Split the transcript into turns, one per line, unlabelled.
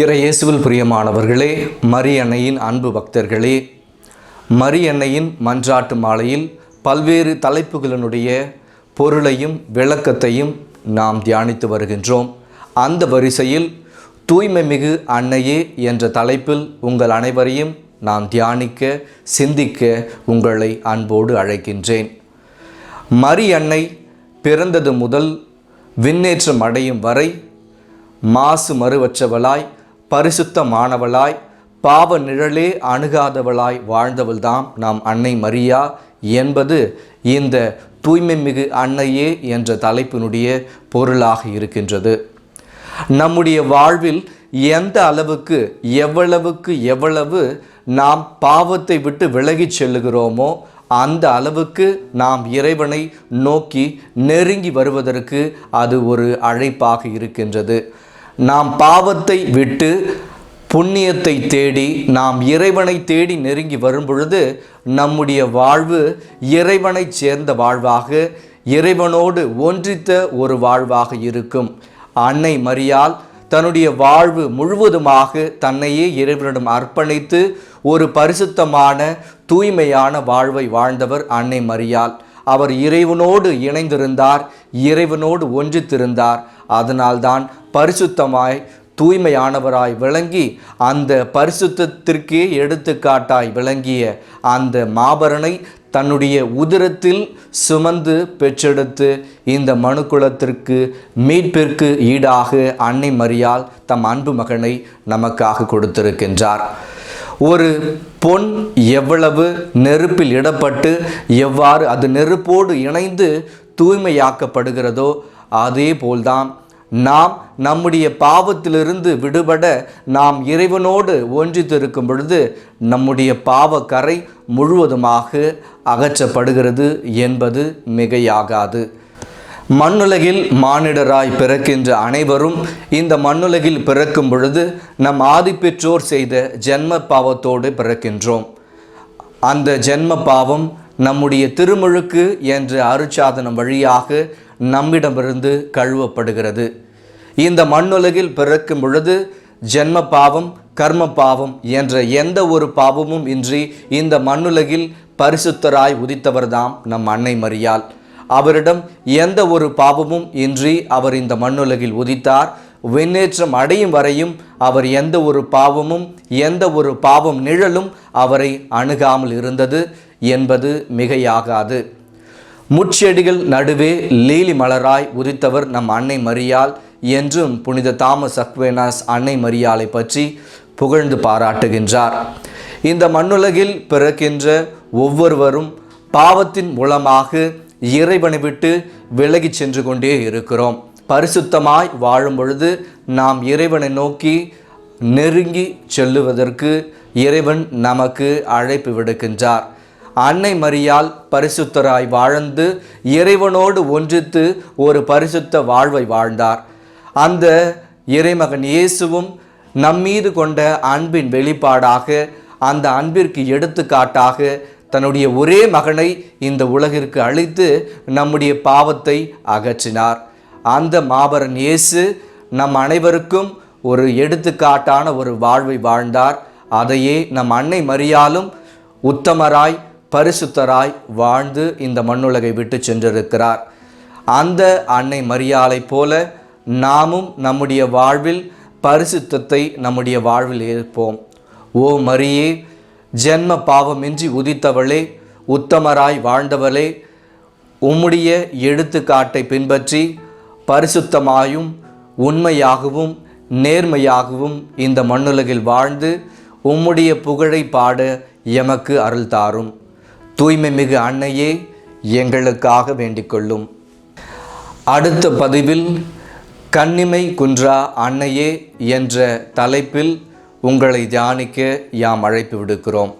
இறையேசுவில் பிரியமானவர்களே மரியன்னையின் அன்பு பக்தர்களே மரியன்னையின் மன்றாட்டு மாலையில் பல்வேறு தலைப்புகளினுடைய பொருளையும் விளக்கத்தையும் நாம் தியானித்து வருகின்றோம். அந்த வரிசையில் தூய்மை மிகு அன்னையே என்ற தலைப்பில் உங்கள் அனைவரையும் நான் தியானிக்க சிந்திக்க உங்களை அன்போடு அழைக்கின்றேன். மரியன்னை பிறந்தது முதல் விண்ணேற்றம் அடையும் வரை மாசு மறுவற்றவளாய் பரிசுத்தமானவளாய் பாவ நிழலே அணுகாதவளாய் வாழ்ந்தவள்தாம் நாம் அன்னை மரியா என்பது இந்த தூய்மை மிகு அன்னையே என்ற தலைப்பினுடைய பொருளாக இருக்கின்றது. நம்முடைய வாழ்வில் எந்த அளவுக்கு எவ்வளவுக்கு எவ்வளவு நாம் பாவத்தை விட்டு விலகிச் செல்லுகிறோமோ அந்த அளவுக்கு நாம் இறைவனை நோக்கி நெருங்கி வருவதற்கு அது ஒரு அழைப்பாக இருக்கின்றது. நாம் பாவத்தை விட்டு புண்ணியத்தை தேடி நாம் இறைவனை தேடி நெருங்கி வரும் பொழுது நம்முடைய வாழ்வு இறைவனைச் சேர்ந்த வாழ்வாக இறைவனோடு ஒன்றித்த ஒரு வாழ்வாக இருக்கும். அன்னை மரியால் தன்னுடைய வாழ்வு முழுவதுமாக தன்னையே இறைவனிடம் அர்ப்பணித்து ஒரு பரிசுத்தமான தூய்மையான வாழ்வை வாழ்ந்தவர் அன்னை மரியாள். அவர் இறைவனோடு இணைந்திருந்தார் இறைவனோடு ஒன்றித்திருந்தார். அதனால்தான் பரிசுத்தமாய் தூய்மையானவராய் விளங்கி அந்த பரிசுத்தத்திற்கே எடுத்துக்காட்டாய் விளங்கிய அந்த மாபரனை தன்னுடைய உதிரத்தில் சுமந்து பெற்றெடுத்து இந்த மனுக்குலத்திற்கு மீட்பிற்கு ஈடாக அன்னை மரியால் தம் அன்பு மகனை நமக்காக கொடுத்திருக்கின்றார். ஒரு பொன் எவ்வளவு நெருப்பில் இடப்பட்டு எவ்வாறு அது நெருப்போடு இணைந்து தூய்மையாக்கப்படுகிறதோ அதே போல்தான் நாம் நம்முடைய பாவத்திலிருந்து விடுபட நாம் இறைவனோடு ஒன்றித்திருக்கும் பொழுது நம்முடைய பாவக்கரை முழுவதுமாக அகற்றப்படுகிறது என்பது மிகையாகாது. மண்ணுலகில் மானிடராய் பிறக்கின்ற அனைவரும் இந்த மண்ணுலகில் பிறக்கும் பொழுது நம் ஆதிப்பெற்றோர் செய்த ஜென்ம பாவத்தோடு பிறக்கின்றோம். அந்த ஜென்ம பாவம் நம்முடைய திருமுழுக்கு என்ற அருட்சாதனம் வழியாக நம்மிடமிருந்து கழுவப்படுகிறது. இந்த மண்ணுலகில் பிறக்கும் பொழுது ஜென்ம பாவம் கர்ம பாவம் என்ற எந்த ஒரு பாவமும் இன்றி இந்த மண்ணுலகில் பரிசுத்தராய் உதித்தவர்தாம் நம் அன்னை மரியாள். அவரிடம் எந்த ஒரு பாவமும் இன்றி அவர் இந்த மண்ணுலகில் உதித்தார். விண்ணேற்றம் அடையும் வரையும் அவர் எந்த ஒரு பாவமும் எந்த ஒரு பாவம் நிழலும் அவரை அணுகாமல் இருந்தது என்பது மிகையாகாது. முட்செடிகள் நடுவே லீலி மலராய் உதித்தவர் நம் அன்னை மரியாள். என்றும் புனித தாமஸ் அக்வேனாஸ் அன்னை மரியாளை பற்றி புகழ்ந்து பாராட்டுகின்றார். இந்த மண்ணுலகில் பிறக்கின்ற ஒவ்வொருவரும் பாவத்தின் மூலமாக இறைவனை விட்டு விலகிச் சென்று கொண்டே இருக்கிறோம். பரிசுத்தமாய் வாழும் பொழுது நாம் இறைவனை நோக்கி நெருங்கி செல்லுவதற்கு இறைவன் நமக்கு அழைப்பு விடுக்கின்றார். அன்னை மரியால் பரிசுத்தராய் வாழ்ந்து இறைவனோடு ஒன்றித்து ஒரு பரிசுத்த வாழ்வை வாழ்ந்தார். அந்த இறைமகன் இயேசுவும் நம்மீது கொண்ட அன்பின் வெளிப்பாடாக அந்த அன்பிற்கு எடுத்துக்காட்டாக தன்னுடைய ஒரே மகனை இந்த உலகிற்கு அளித்து நம்முடைய பாவத்தை அகற்றினார். அந்த மாபரன் இயேசு நம் அனைவருக்கும் ஒரு எடுத்துக்காட்டான ஒரு வாழ்வை வாழ்ந்தார். அதையே நம் அன்னை மரியாலும் உத்தமராய் பரிசுத்தராய் வாழ்ந்து இந்த மண்ணுலகை விட்டு சென்றிருக்கிறார். அந்த அன்னை மரியாலை போல நாமும் நம்முடைய வாழ்வில் பரிசுத்தத்தை நம்முடைய வாழ்வில் ஏற்போம். ஓ மரியே ஜென்ம பாவமின்றி உதித்தவளே உத்தமராய் வாழ்ந்தவளே உம்முடைய எடுத்துக்காட்டை பின்பற்றி பரிசுத்தமாயும் உண்மையாகவும் நேர்மையாகவும் இந்த மண்ணுலகில் வாழ்ந்து உம்முடைய புகழை பாட எமக்கு அருள் தாரும். தூய்மை மிகு அன்னையே எங்களுக்காக வேண்டிக்கொள்ளும் அடுத்த பதிவில் கண்ணிமை குன்றா அன்னையே என்ற தலைப்பில் உங்களை தியானிக்க யாம் அழைப்பு விடுக்கிறோம்.